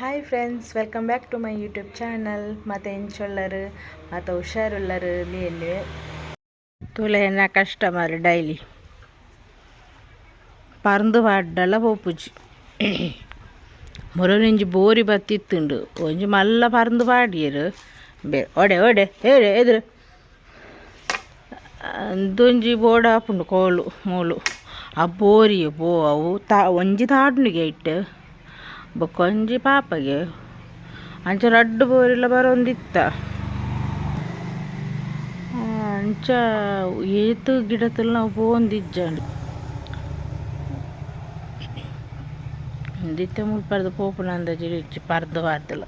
Hi friends welcome back to my YouTube channel ಮತ್ತು ಎಂಚೊಳ್ಳರು ಮತ್ತು ಹುಷಾರುಳ್ಳರು? ನೀಲಿ ತುಲೆನ ಕಸ್ಟಮರ್ ಡೈಲಿ ಪರಂದು ಪಾಡ್ಡಲ ಪೋಪುಜಿ. ಮೊರಲಿಂಜಿ ಬೋರಿ ಬತ್ತಿತ್ತುಂಡು. ಒಂಜಿ ಮಲ್ಲ ಪರಂದು ಪಾಡಿಯರು. ಬೇ, ಒಡೆ ಒಡೆ, ಹೇಳಿ, ಎದುರು. ಅಂದೊಂಜಿ ಬೋರ್ಡ್ ಆಪುಂಡು ಕೋಲು, ಮೂಲು. ಆ ಬೋರಿ ಬೋ ಅವು ತಾ, ಒಂಜಿ ತಾಡ್ನಿಗೆ ಇಟ್ಟು. ಬೊಕ್ಕೊಂಜಿ ಪಾಪಗೆ. ಅಂಚ ರಡ್ಡು ಬೋರಿಲ ಬರೊಂದಿತ್ತ ಅಂಚ ಏತು ಗಿಡತಲ್ ನಾವು ಪೋಂದಿಜ್ಜಂಡು ದಿತ್ತೆ ಮುಲ್ಪರ್ದು ಪೋಪುನ ಅಂದಾಜಿ ಇಚ್ಚಿ ಪರ್ದು ಪಾಡ್ದಲ್ಲ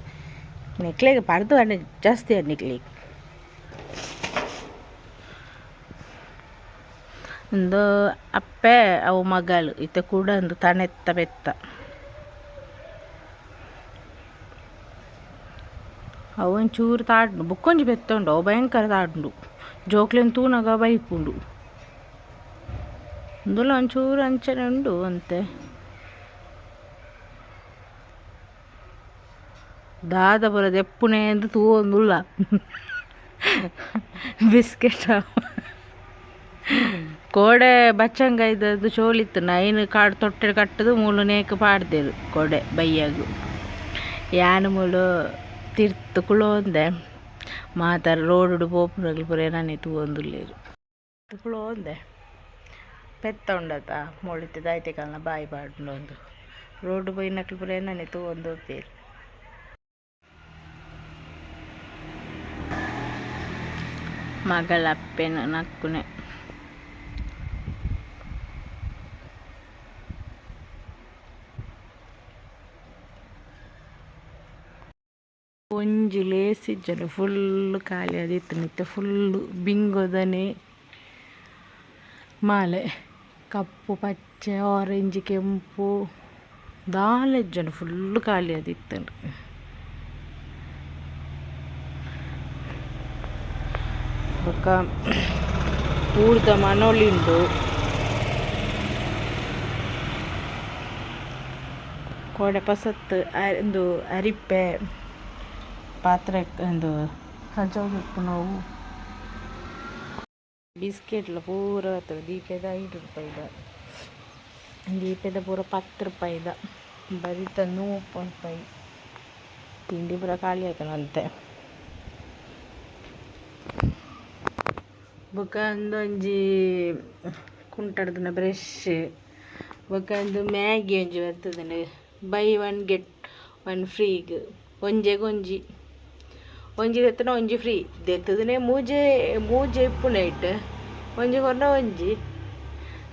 ನೆಕ್ಲೆಗೆ ಪರ್ದು ಅಣ್ಣ ಜಾಸ್ತಿ ನಿಕ್ಲಿಗೆ. ಒಂದು ಅಪ್ಪೆ ಅವು ಮಗಳು, ಇತ್ತೆ ಕೂಡ ಒಂದು ತಣೆತ್ತ ಬೆತ್ತ. ಅವು ಒಂಚೂರು ತಾಡ್ನು ಬುಕ್ಕೊಂಜಿ ಬೆತ್ತ ಉಂಡು ಅವು ಭಯಂಕರ ತಾಡ್ನು ಜೋಕ್ಲೆನ್ ತೂನಗ ಬೈಪುಂಡು ಒಂದುಲ ಒಂಚೂರು ಅಂಚನೆ ಉಂಡು ಅಂತೆ ದಾದ ಬರೋದು ಎಪ್ಪುನೆ ಎಂದು ತೂವೊಂದುಲ್ಲ ಬಿಸ್ಕೆಟ್ ಕೋಡೆ ಬಚ್ಚಂಗ ಇದ್ದದ್ದು ಚೋಳಿತ್ತು ನೈನ್ ಕಾಡು ತೊಟ್ಟೆ ಕಟ್ಟದು ಮೂಲು ನೇಕ ಪಾಡ್ದೇರು ಕೋಡೆ ಬೈಯಾಗು ಯಾನು ಮೂಲು ತಿರ್ತು ಕುಳೋಂದೆ ಮಾತಾರ ರೋಡು ಪೋಪುನಗ್ಲು ಪುರ ನಾನೇ ತೂವೊಂದುಲ್ಲೇರು ಕುಳೋಂದೆ ಪೆತ್ತ ಉಂಡತ ಮೊಳಿತೆ ದಾಯ್ತೆ ಕಾಲನ ಬಾಯಿ ಪಾಡ್ನು ಒಂದು ರೋಡ್ ಪೋಯಿನಕ್ಲು ಪುರ ನಾನೇ ತೂವೊಂದು ಹೋಗ್ತೇರು ಮಗಳ ಅಪ್ಪೆನ ನಕ್ಕುನೆ ಒಂಜಿ ಲೇಸ್ ಇಜ್ಜಲು ಫುಲ್ ಖಾಲಿ ಆದಿತ್ತು ನಿತ್ಯ ಫುಲ್ಲು ಬಿಂಗೊದನೆ ಮಾಲೆ ಕಪ್ಪು ಪಚ್ಚೆ ಆರೆಂಜ್ ಕೆಂಪು ದಾಲೆಜ್ಜನು ಫುಲ್ ಖಾಲಿ ಆದಿತ್ತು ಬೊಕ್ಕ ಊರ್ದ ಮನೊಲಿಂಡು ಕೋಡೆ ಪಸತ್ ಒಂದು ಅರಿಪ್ಪೆ ಪಾತ್ರೆ ಒಂದು ಹಂಚೋಗಿಪ್ಪು ನಾವು. ಬಿಸ್ಕೆಟ್ಲ ಪೂರ ದೀಪದ ಐದು ರೂಪಾಯಿದ ದೀಪದ ಪೂರ ಪತ್ತು ರೂಪಾಯಿದ ಬರೀತ ನೂರು ರೂಪಾಯಿ ತಿಂಡಿ ಪೂರ ಖಾಲಿ ಆಯ್ತನಂತೆ. ಬೊಕ ಒಂದೊಂಜಿ ಕುಂಟಡ್ದನ ಬ್ರಷ್ ಬೊಕ ಒಂದು ಮ್ಯಾಗಿ ಒಂಜಿ ಬರ್ತದನೆ ಬೈ ಒನ್ ಗೆಟ್ ಒನ್ ಫ್ರೀಗ್ ಒಂಜೆಗ್ ಒಂಜಿ ಒಂಜಿ ದೆತ್ತನ ಒಂಜಿ ಫ್ರೀ ದೆತ್ತದನೆ ಮೂಜೆ ಮೂಜೆ ಇಪ್ಪುನ ಇಟ್ ಒಂಜಿ ಕೊರ್ನ ಒಂಜಿ,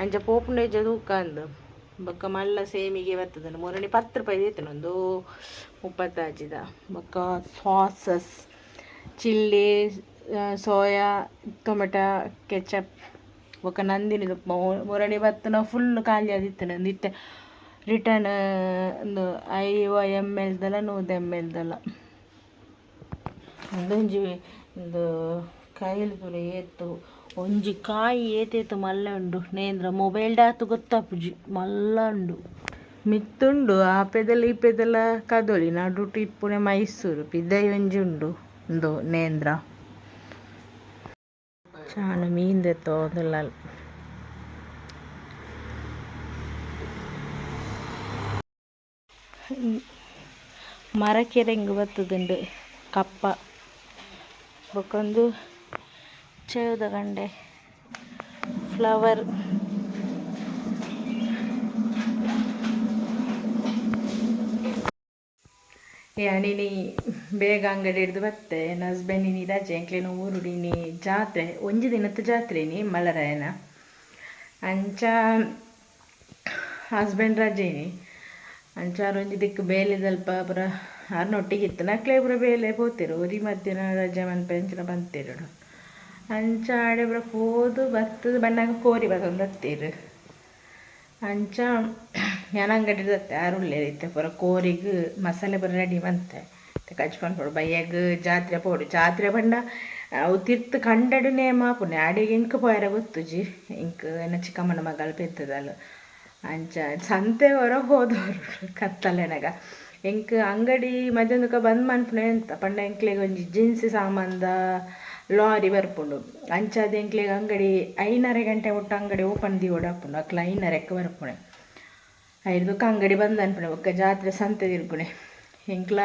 ಅಂಚ ಪೋಪುಂಡ ಇಜ್ಜ ತೂಕಂದು ಬೊಕ್ಕ ಮಲ್ಲ ಸೇಮಿಗೆ ಬರ್ತದನ. ಮೂರನೇ ಪತ್ತು ರೂಪಾಯಿ ದೆತ್ತನ ಒಂದು ಮುಪ್ಪತ್ತಾಜಿದ ಬೊಕ್ಕ sauces, chilli soya, tomato, ketchup. ಬೊಕ ನಂದಿನಿದು ಮೂರನೇ ಬತ್ತನ ಫುಲ್ ಖಾಲಿ ಆದಿತ್ತು ನಂದಿತ್ತೆ ರಿಟರ್ನ್ ಒಂದು ಐವ ಎಂ ಎಲ್ದಲ್ಲ ನೂರು ಎಂ ಎಲ್ದಲ್ಲ ಒಂದೊಂಜಿ ಒಂದು ಕಾಯಿಲ್ ಪೂರ ಏತು ಒಂಜಿ ಕಾಯಿ ಏತೇತು ಮಲ್ಲ ಉಂಡು ನೇಂದ್ರ ಮೊಬೈಲ್ ಡಾತು ಗೊತ್ತಾಪುಜಿ ಮಲ್ಲ ಉಂಡು ಮಿತ್ತುಂಡು ಆ ಪೆದಲ ಈ ಪೆದಲ ಕದೊಳಿ ನಡು ಟಿಪ್ಪುನೆ ಮೈಸೂರು ಪಿದ್ದೈ ಒಂಜಿ ಉಂಡು ಒಂದು ನೇಂದ್ರ. ಚಾನು ಮೀನ್ ತೋದಲ್ಲ. ಮರಕೆರೆಂಗ್ ಬರ್ತದುಂಡು ಕಪ್ಪ. ಬೊಕೊಂದು ಚೇವ್ದ ಗಂಡೆ ಫ್ಲವರ್ ಯಾಣಿನಿ ಬೇಗ ಅಂಗಡಿ ಹಿಡ್ದು ಬತ್ತೆ. ನಸ್ಬೆಂಡಿನಿ ರಜೆ ಅಂಕ್ಲೇನು ಊರುಡಿನಿ ಜಾತ್ರೆ, ಒಂಜಿ ದಿನದ ಜಾತ್ರೆನಿ ಮಲರಾಯನ? ಅಂಚ ಹಸ್ಬೆಂಡ್ ರಜೆನಿ ಅಂಚಾರು ಒಂಜಿ ದಿಕ್ಕು ಬೇಲೆ ದಲ್ಪ ಪೂರ ಆರ್ನೊಟ್ಟಿಗೆ ಇತ್ತು ನಕ್ಲೆ ಪೂರ ಬೇಲೆ ಪೋತಿರು ಒರಿ ಮಧ್ಯಾಹ್ನ ರಜೆ ಮನ್ಪೆ ಅಂಚಿನ ಬಂತಿರು ಅಂಚ ಆಡೆ ಹೋದು ಬತ್ತದ ಬಣ್ಣಾಗ ಕೋರಿ ಬತ್ತೊಂದು ಹತ್ತಿರು ಅಂಚ ಆರುಳ್ಳೆ ಇತ್ತೆ ಪೂರ ಕೋರಿಗೆ ಮಸಾಲೆ ಪೂರ ರೆಡಿ ಬಂತೆ. ಕಚ್ಕೊಂಡು ಪೋಡು ಬಯ್ಯಾಗ ಜಾತ್ರೆ ಪೋಡು. ಜಾತ್ರೆ ಅವು ತಿರ್ತು ಕಂಡಡು ನೇಮ ಪುನೆ ಅಡಿಗೆ ಇಂಕ್ ಪೋಯರ ಗೊತ್ತುಜಿ ಇಂಕ್ ಏನ ಚಿಕ್ಕಮ್ಮನ ಮಗಳು ಪೆತ್ತದಲ್ಲ. ಅಂಚ ಸಂತೆ ಹೊರ ಹೋದವರು ಕತ್ತಲೆನಾಗ. ಎಂಕ್ ಅಂಗಡಿ ಮಧ್ಯಾಹ್ನಕ ಬಂದ್ ಮನ್ಪುನೆ ಅಂತ. ಪಂಡ ಎಂಕ್ಲೆಗ್ ಒಂಜಿ ಜೀನ್ಸ್ ಸಾಮಾನ್ದ ಲಾರಿ ಬರ್ಪುಂಡು. ಅಂಚಾದ ಎಂಕ್ಲೆಗ್ ಅಂಗಡಿ ಐನರೆ ಗಂಟೆ ಒಟ್ಟು ಅಂಗಡಿ ಓಪನ್ ದಿ ಓಡಾಪುಂಡು. ಅಕ್ಲ ಐನರೆಕ್ಕ ಬರ್ಪುಣೆ. ಐದಕ್ಕ ಅಂಗಡಿ ಬಂದ್ ಅನ್ಪುಣೆ. ಒಕ್ಕ ಜಾತ್ರೆ ಸಂತೆ ತಿರ್ಪುಣೆ ಎಂಕ್ಲ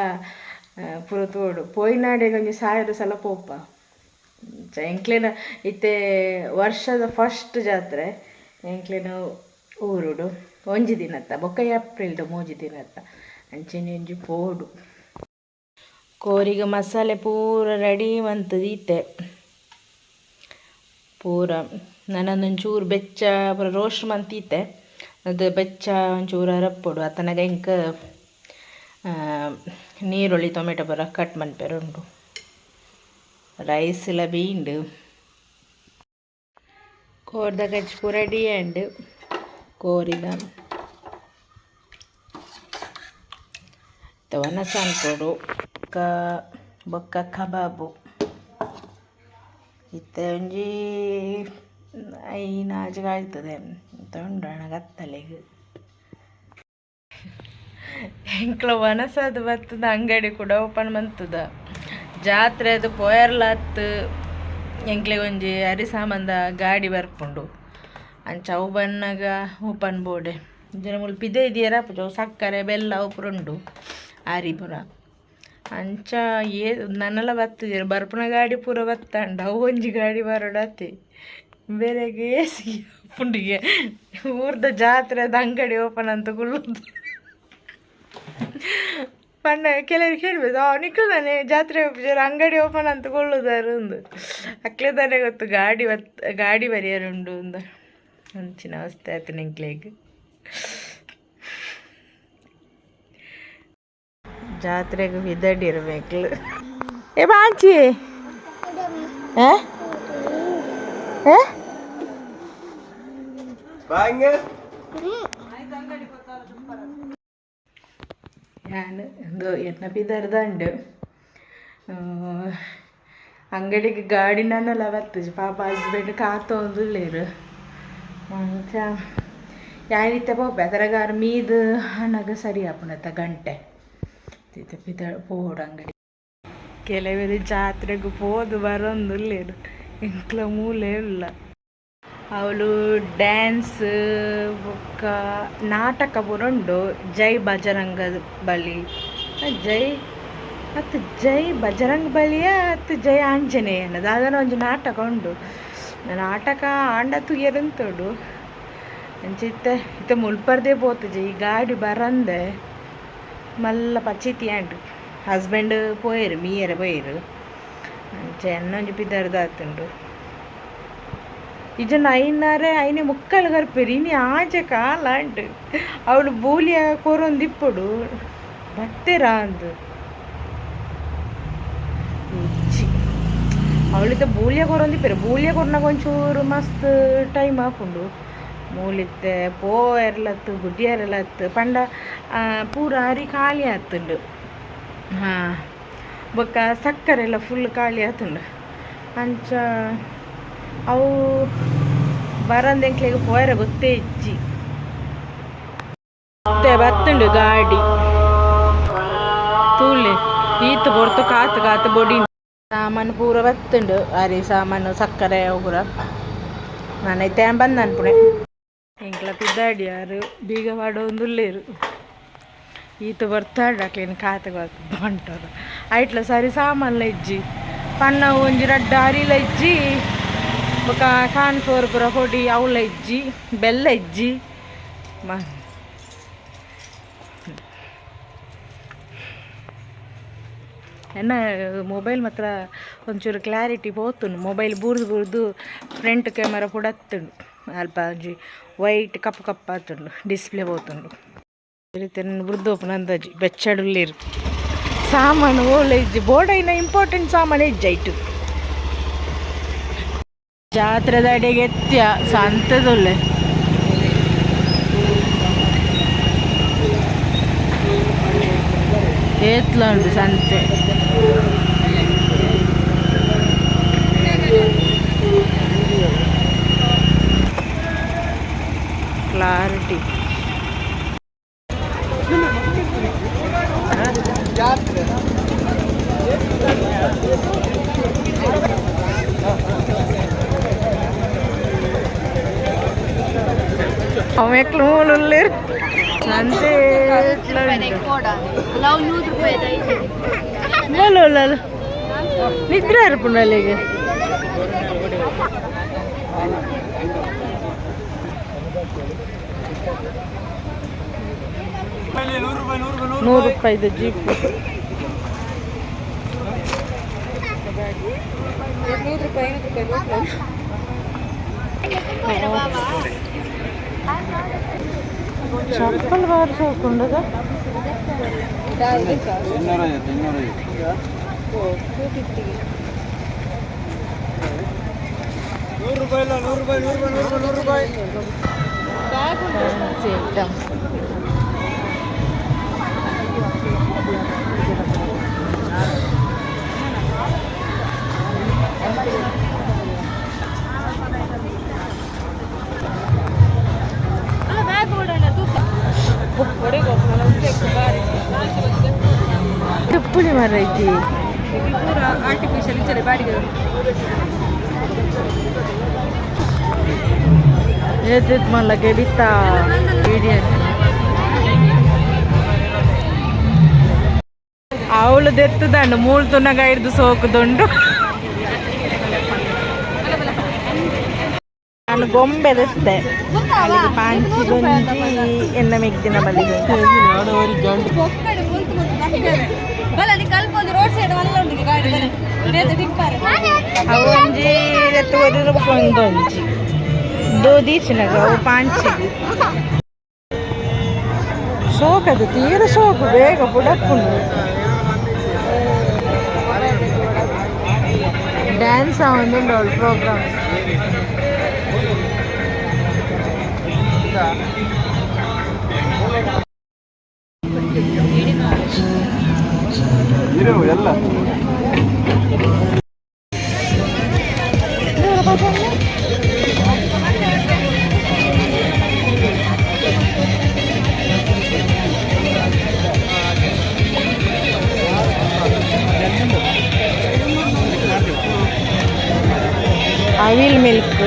ಪುರ ತೋಡು ಪೋಯಿನಾಡೆಗ್ ಒಂಜಿ ಸಾವಿರ ಸಲ ಪೋಪ. ಎಂಕ್ಲೆನ ಇತ್ತೆ ವರ್ಷದ ಫಸ್ಟ್ ಜಾತ್ರೆ. ಎಂಕ್ಲೆನ ಊರುಡು. ಒಂಜಿ ದಿನತ್ತ. ಬೊಕ್ಕ ಏಪ್ರಿಲ್ಡು ಮೂಜಿ ದಿನತ್ತ. ಅಂಚೆನೆ ಒಂಜಿ ಪೋಡು. ಕೋರಿಗೆ ಮಸಾಲೆ ಪೂರ ರೆಡಿ ಮಂತದೀತೆ ಪೂರ ನನ್ನೊಂಚೂರು ಬೆಚ್ಚ ಪೂರ ರೋಸ್ಟ್ ಮಂತೀತೆ ಅದು ಬೆಚ್ಚ ಒಂಚೂರು ಅರಪ್ಪೊಡು ಆತನಾಗ ಇಂಕ ನೀರುಳ್ಳಿ ಟೊಮೆಟೊ ಬರ ಕಟ್ ಮನ್ಪೆರುಂಡು ರೈಸ್ ಎಲ್ಲ ಬೀಂಡು. ಕೋರ್ದ ಗಚ್ಚಿ ಪೂರ ಡಿ ಆ್ಯಂಡ್ ಕೋರಿದ ವನಸ ಅನ್ಕೊಡು ಬೊಕ್ಕ ಬೊಕ್ಕ ಕಬಾಬು ಇತ್ತ ಒಂಜಿ ಐನಾಜು ಕಾಯ್ತದೆ ಅಂತ ಉಂಡು ಗತ್ತಲೆಗ್. ಎಂಕ್ಲ ವನಸದು ಬತ್ತದ, ಅಂಗಡಿ ಕೂಡ ಓಪನ್ ಮಂತದ. ಜಾತ್ರೆ ಅದು ಪೋಯರ್ಲತ್ತು ಎಂಕ್ಲೆ ಒಂಜಿ ಅರಿ ಸಾಮಾನ್ದ ಗಾಡಿ ಬರ್ಪುಂಡು ಅಂಚ ಅವು ಬನ್ನಗ ಓಪನ್ ಬೋಡೆ ಜನ ಮುಲ್ಪ ಪಿದೆ ಇದೆಯರ ಸಕ್ಕರೆ, ಬೆಲ್ಲ ಅವು ಪೂರ ಉಂಡು ಆರಿ ಪೂರ ಅಂಚ ಏ, ನನ್ನೆಲ್ಲ ಬತ್ತಿದ್ದೀರ ಬರ್ಪುನ ಗಾಡಿ ಪೂರ ಬತ್ತಂಡ. ಒಂಜಿ ಗಾಡಿ ಬರೋಡತ್ತೆ ಬೇರೆಗೆ ಏಸಿ ಪುಂಡಿಗೆ ಊರ್ದ ಜಾತ್ರೆದ ಅಂಗಡಿ ಓಪನ್ ಅಂತ ಕುಳ್ಳುದು ಪಂಡ ಕೆಲವ್ರಿಗೆ ಹೇಳ್ಬೋದು ಅವ್ ನಿಕ್ಕಲ್ದಾನೆ ಜಾತ್ರೆ ಅಂಗಡಿ ಓಪನ್ ಅಂತ ಕೊಳ್ಳುದಾರು ಒಂದು ಅಕ್ಲೇದಾನೆ ಗೊತ್ತು, ಗಾಡಿ ಬತ್, ಗಾಡಿ ಬರಿಯಾರುಂಡು ಒಂದು ಅಂಚಿನ ಅವಸ್ಥೆ ಆಯ್ತು ನಿಂಕ್ಲೆಗ್. ಜಾತ್ರೆಗೆ ಬಿದಡಿರ್ಬೇಕು ಏ ಬಾಂಚಿ ಏ ಏ ഞാൻ എന്തോ എന്നെ പിതരുതുണ്ട് ಅಂಗಡಿಗೆ ಗಾಡಿನನ್ನೆಲ್ಲ ಬರ್ತದೆ ಪಾಪ ಹಸ್ಬೆಂಡ್ ಕಾತೊಂದುಳ್ಳೇರು ಮಂಚ ಯಾರಿತ್ತೆ ಪೋಪ ಅದರಗಾರ ಮೀದು ಹಣಗ ಸರಿ ಆಪುಣತ್ತ ಗಂಟೆ ತಿತ್ತ ಪೋಡು ಅಂಗಡಿ. ಕೆಲವರು ಜಾತ್ರೆಗೆ ಹೋದು ಬರೋಂದುಳ್ಳೇರು ಇಂಕ್ಲ ಮೂಲೆ ಇಲ್ಲ. ಅವಳು ಡ್ಯಾನ್ಸ್ ಬೊಕ್ಕ ನಾಟಕ ಪೂರ ಉಂಡು ಜೈ ಬಜರಂಗ ಬಲಿ. ಜೈ ಮತ್ತು ಜೈ ಬಜರಂಗ ಬಲಿಯ ಮತ್ತು ಜೈ ಆಂಜನೇಯನ ದಾದನ ಒಂದು ನಾಟಕ ಉಂಡು. ನಾಟಕ ಆಂಡ ತುಯರಂತೋಡು ಅಂಚಿತ್ತ, ಇತ್ತ ಮುಲ್ಪರ್ದೇ ಪೋತುಜಿ. ಈ ಗಾಡಿ ಬರಂದೆ. ಮಲ್ಲ ಪಚಿತಿ ಆಂಡು ಹಸ್ಬೆಂಡ್ ಪೋಯರು ಮೀಯರೆ ಪೋಯರು ಅಂಚೆ ಎನ್ನೊಂಜಿ ಪಿದರ್ದಾತುಂಡು ಇಜನ ಐನಾರೆ ಐನೆ ಮುಕ್ಕಲು ಗರ್ಪೆರಿ ಇನಿ ಆಚೆ ಕಾಲ ಅಂಡು ಅವಳು ಬೂಲಿಯ ಕೊರೊಂದಿಪ್ಪುಡು ಬತ್ತೆರಾ ಅಂದು ಇಜ್ಜಿ ಅವಳಿತ ಬೂಲಿಯ ಕೊರೊಂದಿಪ್ಪೆರು ಬೂಲಿಯ ಕೊರ್ನಾಗ ಒಂಚೂರು ಮಸ್ತ್ ಟೈಮ್ ಹಾಕೊಂಡು ಪೋವೆರ್ಲತ್ತು ಎರಲತ್ತು ಗುಡ್ಡಿಯರೆಲತ್ತು ಪಂಡ ಪೂರ ಅರಿ ಖಾಲಿ ಆತುಂಡು. ಹಾಂ, ಬೊಕ್ಕ ಸಕ್ಕರೆ ಎಲ್ಲ ಫುಲ್ ಖಾಲಿ ಆತುಂಡು. ಅಂಚ, ಅವು ಬರಂದೆಂಕ್ಲೆಗ್ ಪೋಯರ ಗೊತ್ತೇ ಇಜ್ಜಿ. ಬತ್ತುಂಡು ಗಾಡಿ. ತೂಲೆ, ಈತ್ ಬೊರ್ತು ಕಾತು ಕಾತು ಬೊಡಿ. ಸಾಮಾನು ಪೂರ ಬತ್ತುಂಡು, ಅರಿ ಸಾಮಾನು, ಸಕ್ಕರೆ ಪೂರ ನಾನೈತೆ ಬಂದನ್ ಅನ್ಪುಣೆ. ಎಂಕ್ಲ ಯಾರು? ಬೀಗ ಪಾಡೊಂದುಲ್ಲೇರು ಈತ ಬರ್ತಾಡ ಅಕ್ಲೇನು ಖಾತೆ ಕಾತು ಬಂಟರು ಐಟ್ಲ ಸರಿ ಸಾಮಾನ್ಲ ಇಜ್ಜಿ. ಪನ್ನ, ಒಂಜಿ ರಡ್ಡ, ಅರಿಲ ಇಜ್ಜಿ. ಬೊಕ ಫೋರ್ ಪುರ ಹೊಡಿ ಅವಳ ಇಜ್ಜಿ. ಬೆಲ್ಲ ಇಜ್ಜಿ. ಮ ಎನ್ನ, ಮೊಬೈಲ್ ಮಾತ್ರ ಒಂಚೂರು ಕ್ಲಾರಿಟಿ ಪೋತುಂಡು. ಮೊಬೈಲ್ ಬೂರ್ದು ಬೂರ್ದು ಫ್ರಂಟ್ ಕ್ಯಾಮರಾ ಕೂಡ ಒಂಜಿ ವೈಟ್ ಕಪ್ಪು ಕಪ್ಪ ಆತುಂಡು ಡಿಸ್ಪ್ಲೇ ಪೋತುಂಡು ರೀತಿ ಬುರ್ದೋಪುನ ಅಂದಾಜಿ ಬೆಚ್ಚಡುಲ್ಲಿರು ಸಾಮಾನು, ಓಲೆ ಇಜ್ಜಿ ಬೋರ್ಡೈನ ಇಂಪಾರ್ಟೆಂಟ್ ಸಾಮಾನು ಇಜ್ಜಾಯ್ತು ಜಾತ್ರೆದ ಅಡಿಗೆ ಎತ್ಯ ಸಂತದೊಳ್ಳೆ. ಏತ್ಲ ಸಂತೆ. கிளாரிட்டி અમે એકલું ઓલું લેર શાંતિ બોલો લાલ ನಿದ್ರೆ ಅರ್ಪುಂಡಲ್ಲಿಗೆ ನೂರು ರೂಪಾಯಿದು ಜೀಪ್ ಚಪ್ಪಲ್ ಬಾರಿಸಿ ಹೋಗ್ಕೊಂಡದ ನೂರು ರೂಪಾಯಿ ಇಲ್ಲ ನೂರು ರೂಪಾಯಿ ನೂರು ರೂಪಾಯಿ ನೂರು ರೂಪಾಯಿ ನೂರು ರೂಪಾಯಿ ಚಪ್ಪಲಿ ಮರ ಐತಿ. ಪೂರ ಆರ್ಟಿಫಿಷಿಯಲ್ ಇದ್ದಾರೆ ಬಾಡಿಗೆ ಎದ್ದಿದ್ ಮಲ್ಲ ಗೆಡಿತಾ ಇಡಿಯನ್ ಅವಳು ದೆತ್ತದಂಡು, ಮೂಳು ತುನಗ ಹಿಡ್ದು ಸೋಕುದುಂಡು ನಾನು ಗೊಂಬೆ ದೆತ್ತೆ. ಅಲ್ಲಿಗೆ ಪಾಂಚಿ ಗಂಜಿ ಎನ್ನ ಮೆಗ್ದಿನ ಬಲಿಗೆ ಒಕ್ಕಡೆ ಮುಂತು ಮುಂತು ನಟ್ಟಿದ್ದಾರೆ ಬಲ ನೀ ಕಲ್ಪೊಂದು ರೋಡ್ ಸೈಡ್ ವಲ್ಲ ಉಂಟು ಗಾಡಿ ಬಲೆ ನೇತು ಟಿಪ್ಪರೆ ಅವು ಒಂಜಿ ಎತ್ತು ಒದಿರು ಒಂದೊಂಜಿ ದೋ ದೀಸಿನಾಗ ಅವು ಪಾಂಚಿ ಸೋಕದು ತೀರ ಸೋಕು ಬೇಗ ಬುಡಕ್ಕುಂಡು ಡ್ಯಾನ್ಸ್ ಒಂದು ಪ್ರೋಗ್ರಾಮ್ ಇರು ಎಲ್ಲ ಅವಿಲ್ ಮಿಲ್ಕ್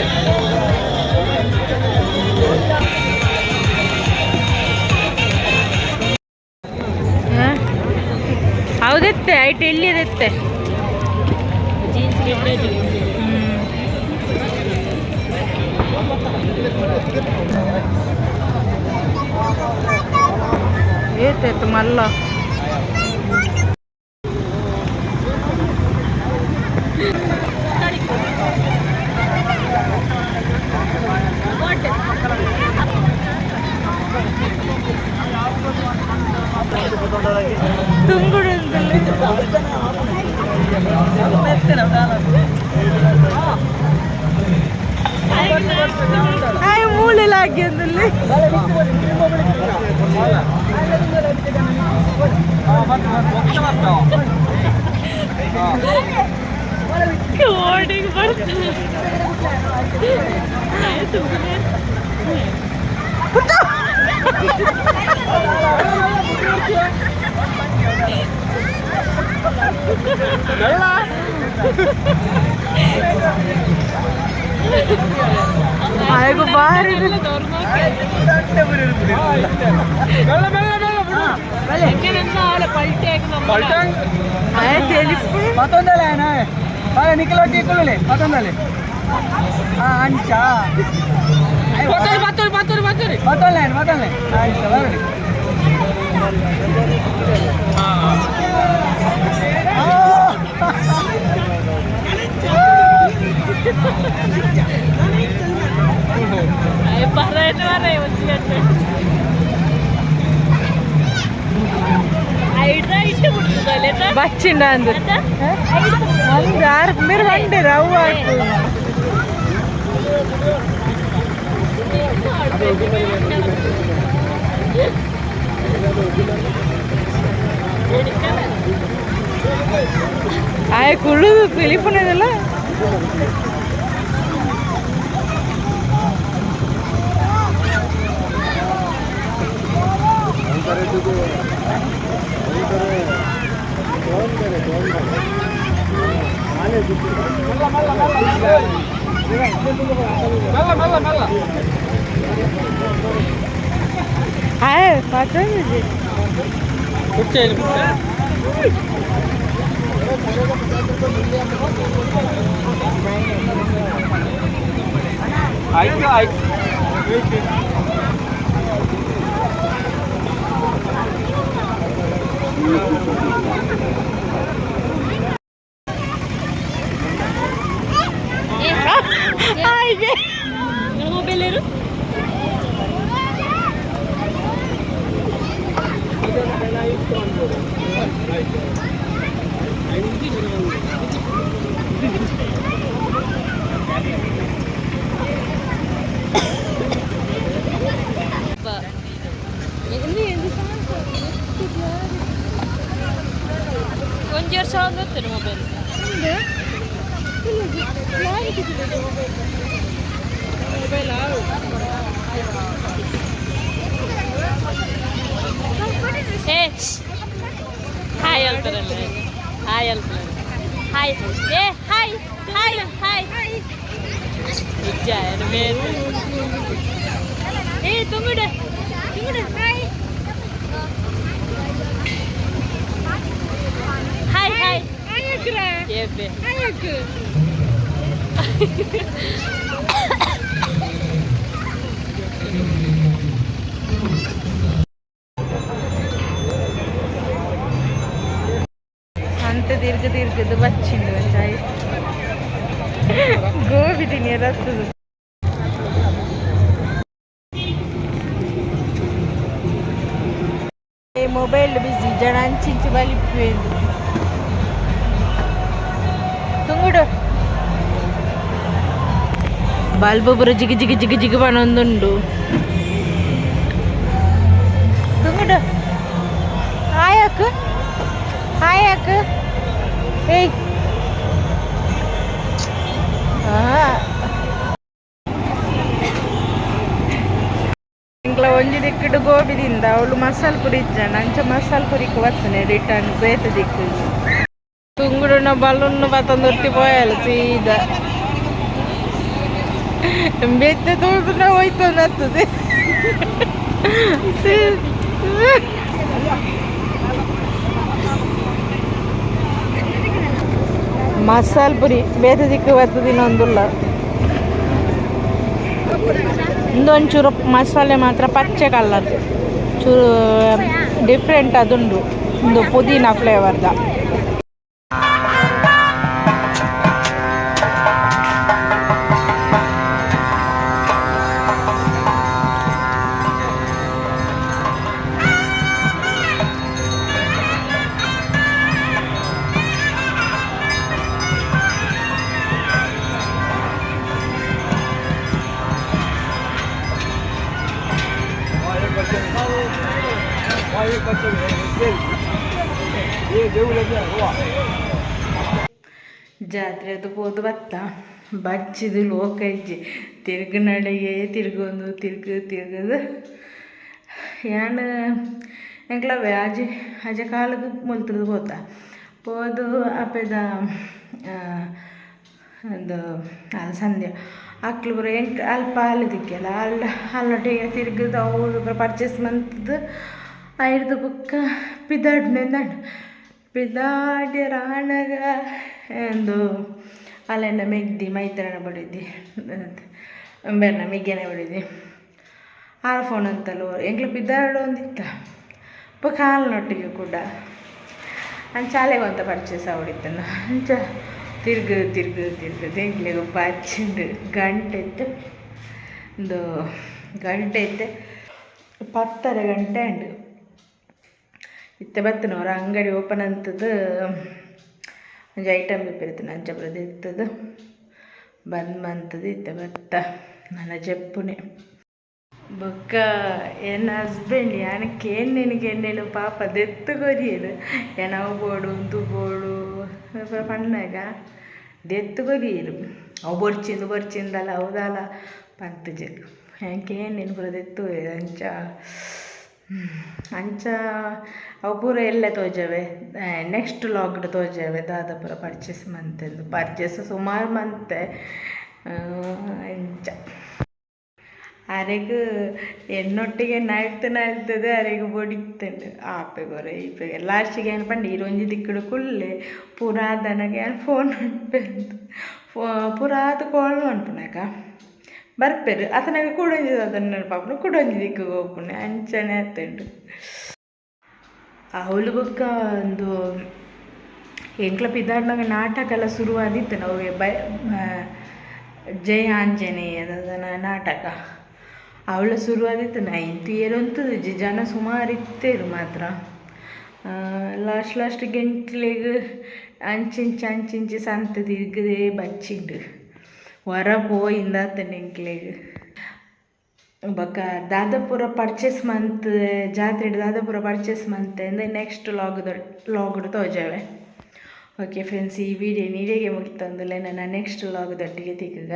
150. येते तुम्हाला तुम्ही ಏತಾಯ್ತು ಮಲ್ಲ ತುಂಗುಡು അയക്കു ബാരി പത്തൊന്നല്ലേ ആയ നിക്കലോട്ടി ഇക്കുള്ളൂലേ പത്തൊന്നല്ലേ ആ അഞ്ചാ പത്തൊരു പത്തൊരു പത്തൊരു പത്തൊരു പത്തൊന്നല്ലേ പത്തൊന്നല്ലേ ആ ഇഷ്ടം പറയട്ടെ പറയേ വച്ചിട്ട് ಬಚ್ಚಿಂಡ ಅಂದ ಹಂಗ ಆರು ಮೀರು ಬಂಡೆ ರವ್ ಹಾಕು Thank you. ஆய குழுது தெளிப்புனதில்ல மெல்ல மெல்ல மெல்ல மெல்ல மெல்ல. ಹಾಯ್ ಪಾತ್ರೆ ಆಯ್ತು ಆಯ್ತು ಹಾಗೆ mobile ಏಬೆ అంత దీర్ఘ దీర్ఘది వచ్చింది చాయ్ గోబి తినేది మొబైల్ బిజీ జనాంచించి బలిపోయింది తుంగుడు ಬಲ್ಬೊಬ್ಬರು ಜಿಗಿ ಜಿಗಿ ಜಿಗಿ ಜಿಗಿ ಹಾಯಕ್ ತುಂಗಿಡು ಆಯಾಕು ಆಯಾಕು ಏಯ್ ಒಂಜಿ ದಿಕ್ಕಿಡು ಗೋಬಿದಿಂದ ಅವಳು ಮಸಾಲ ಪುರಿ ಇಜ್ಜನ ಅಂಚ ಮಸಾಲ ಪುರಿಕ್ ಬರ್ತನೆ ರಿಟರ್ನ್ ಬೇತ ದಿಕ್ಕು ತುಂಗುಡನ್ನ ಬಲೂನ್ ಬತ್ತೊಂದು ಒಟ್ಟಿ ಪೋಯಲ್ಲ ಸೀದಾ ಬೆತ್ತ ತೋರ್ದುನ ಹೋಯ್ತು ಅನ್ನತ್ತದೆ ಮಸಾಲ ಪುರಿ ಬೇತ ದಿಕ್ಕು ಬರ್ತದೆ ಇನ್ನೊಂದುಲ್ಲ ಇಂದೊಂಚೂರು ಮಸಾಲೆ ಮಾತ್ರ ಪಚ್ಚೆ ಕಲರ್ ಚೂರು ಡಿಫ್ರೆಂಟ್ ಅದುಂಡು ಒಂದು ಪುದೀನ ಫ್ಲೇವರ್ದ ಜಾತ್ರೆದು ಹೋದು ಬತ್ತ ಬಚ್ಚಿದು ಲೋಕ ಇಜ್ಜಿ ತಿರ್ಗ ನಡೆಗೆ ತಿರ್ಗೊಂದು ತಿರ್ಗ, ತಿರ್ಗದು. ಏನು ಎಂಕ್ಲವೇ ವ್ಯಾಜಿ ಆಜೆ ಕಾಲಕ್ಕೆ ಮುಲ್ತದ ಹೋತ. ಹೋದು ಅಪ್ಪದ ಒಂದು ಸಂಧ್ಯಾ. ಅಕ್ಲು ಬರೋ ಎಂಕ್ ಅಲ್ಪ ಅಲ್ಲದಿಕ್ಕೆಲ್ಲ ಅಲ್ಲ, ಅಲ್ಲೊಟ್ಟಿಗೆ ತಿರ್ಗದು ಅವ್ರು ಪರ್ಚೇಸ್ ಮಂತದ್ದು ಐದು ಬುಕ್ಕ ಪಿದಾಡ್ ನಾನು. ಪಿದಾಡ್ಯ ರಾಣಗ ಎಂದು ಅಲ್ಲೇ ಮೆಗ್ದಿ ಮೈತ್ರನ ಬಡಿದ್ದಿ ಬೆನ್ನ ಮಿಗ್ಗೆನೆ ಬಡಿದ್ದಿ ಆ ಫೋನ್ ಅಂತಲೂ ಎಂಗ್ಲ ಪಿದಾಡು ಒಂದಿತ್ತ. ಅಪ್ಪ ಹಾಲಿನೊಟ್ಟಿಗೆ ಕೂಡ. ಅಂಚ ಅಲೆಗೆ ಅಂತ ಪರ್ಚೇಸ್ ಆವಡಿತ್ತನ ಅಂಚ ತಿರ್ಗು ತಿರ್ಗು ತಿರ್ಗು, ಎಂಗ್ಲಿಗೆ ಪಚ್ಚಿಂಡು ಗಂಟೆ ಇತ್ತು ಒಂದು ಗಂಟೆ ಇತ್ತೆ ಪತ್ತರ ಗಂಟೆ ಉಂಡು ಇತ್ತೆ ಬತ್ತನವ್ರ ಅಂಗಡಿ ಓಪನ್ ಅಂತದ್ದು, ಒಂಜಿ ಐಟಮ್ ಇಪ್ಪಿರ್ತೀನಿ ಅಂಚ ಬರೋದು ಇರ್ತದ ಬಂದ್ ಬಂತದ್ದು ಇತ್ತೆ ಬತ್ತ, ನನ್ನ ಜಪ್ಪುನೆ. ಬೊಕ್ಕ ಎನ್ನ ಹಸ್ಬೆಂಡ್ ಯಾನಕ್ಕೆ ಏನು ನಿನಗೆ ಎಣ್ಣೆಲು ಪಾಪ ದೆತ್ತು ಗೊರಿಯದು ಏನವು ಬೋಡು, ಉಂದು ಬೋಡು ಪಣ್ಣಾಗ ದೆತ್ತು ಗೊರಿಯರು ಅವು ಬೊರ್ಚಿಂದು ಬರ್ಚಿಂದಲ್ಲ, ಹೌದಲ್ಲ ಪಂತಜ ಯಾಕೆ ಏನು ನೆನಪು ದೆತ್ತು ಅಂಚ. ಅಂಚ ಅವು ಪೂರ ಎಲ್ಲ ತೋಜವೆ. ನೆಕ್ಸ್ಟ್ ಲಾಗ್ಡ್ ತೋಜವೆ ದಾದ ಪೂರ ಪರ್ಚೇಸ್ ಮಂತೆಂದು. ಪರ್ಚೇಸ್ ಸುಮಾರು ಮಂತೆ. ಅಂಚ. ಅರೆಗೂ ಎನ್ನೊಟ್ಟಿಗೆ ನಳ್ತು ನಳ್ತದೆ ಅರೆಗ್ ಬೊಡಿತಂಡು ಆಪೆ ಗೊರೆ ಈಪೆಗೆ ಲಾಸ್ಟಿಗೆ ಏನು ಪಂಡ ಇರೊಂಜಿ ದಿಕ್ಕಡು ಕುಲ್ಲೆ ಪುರಾದನಗೆ ಫೋನ್ ಫೋ, ಪುರಾತ ಕೋಳು ಉಂಟುನಾಗ ಬರ್ಪೆರು. ಅತನಾಗ ಕುಡೊಂಜಿ ಅದನ್ನ ಪಾಪನು ಕುಡೊಂಜಿ ದಿಕ್ಕಿಗೆ ಹೋಗ್ಪುಣೆ ಅಂಚನೆ ಆತುಂಡು ಅವಳು ಬೊಕ್ಕ ಒಂದು ಎಂಕ್ಲ ಪಿದಾಡ್ನಾಗ ನಾಟಕ ಎಲ್ಲ ಶುರುವಾದಿತ್ತು. ನಾವು ಬೈ ಜಯ ಆಂಜನೇಯದ ನಾಟಕ. ಅವಳ ಶುರುವಾದಿತ್ತು. ನೈನ್ತ್ ಇಯರ್ ಅಂತೂ ಜನ ಸುಮಾರು ಇತ್ತೇರು ಮಾತ್ರ. ಲಾಸ್ಟ್ ಲಾಸ್ಟ್ ಗೆಂಟ್ಲಿಗೆ ಅಂಚಿಂಚು ಅಂಚಿಂಚು ಸಂತ ತಿರುಗದೆ ಬಚ್ಚಿಂಡು ಹೊರ ಹೋಯಿಂದ ಎಂಕ್ಲೆಗ್ ಬಕ್ಕ ದಾದಾಪುರ ಪರ್ಚೇಸ್ ಮಂತ್ ಜಾತ್ರೆ ದಾದಾಪುರ ಪರ್ಚೇಸ್ ಮಂತ್ ಅಂದರೆ ನೆಕ್ಸ್ಟ್ ಲಾಗ್ ಲಾಗ್ಡ್ ತೋಜವೆ. ಓಕೆ ಫ್ರೆಂಡ್ಸ್ ಈ ವಿಡಿಯೋ ನೀಡಿಗೆ ಮುಗಿತಂದಲ್ಲೇ ನನ್ನ ನೆಕ್ಸ್ಟ್ ಲಾಗ್ದೊಟ್ಟಿಗೆ ತಿಕ್ಕಗ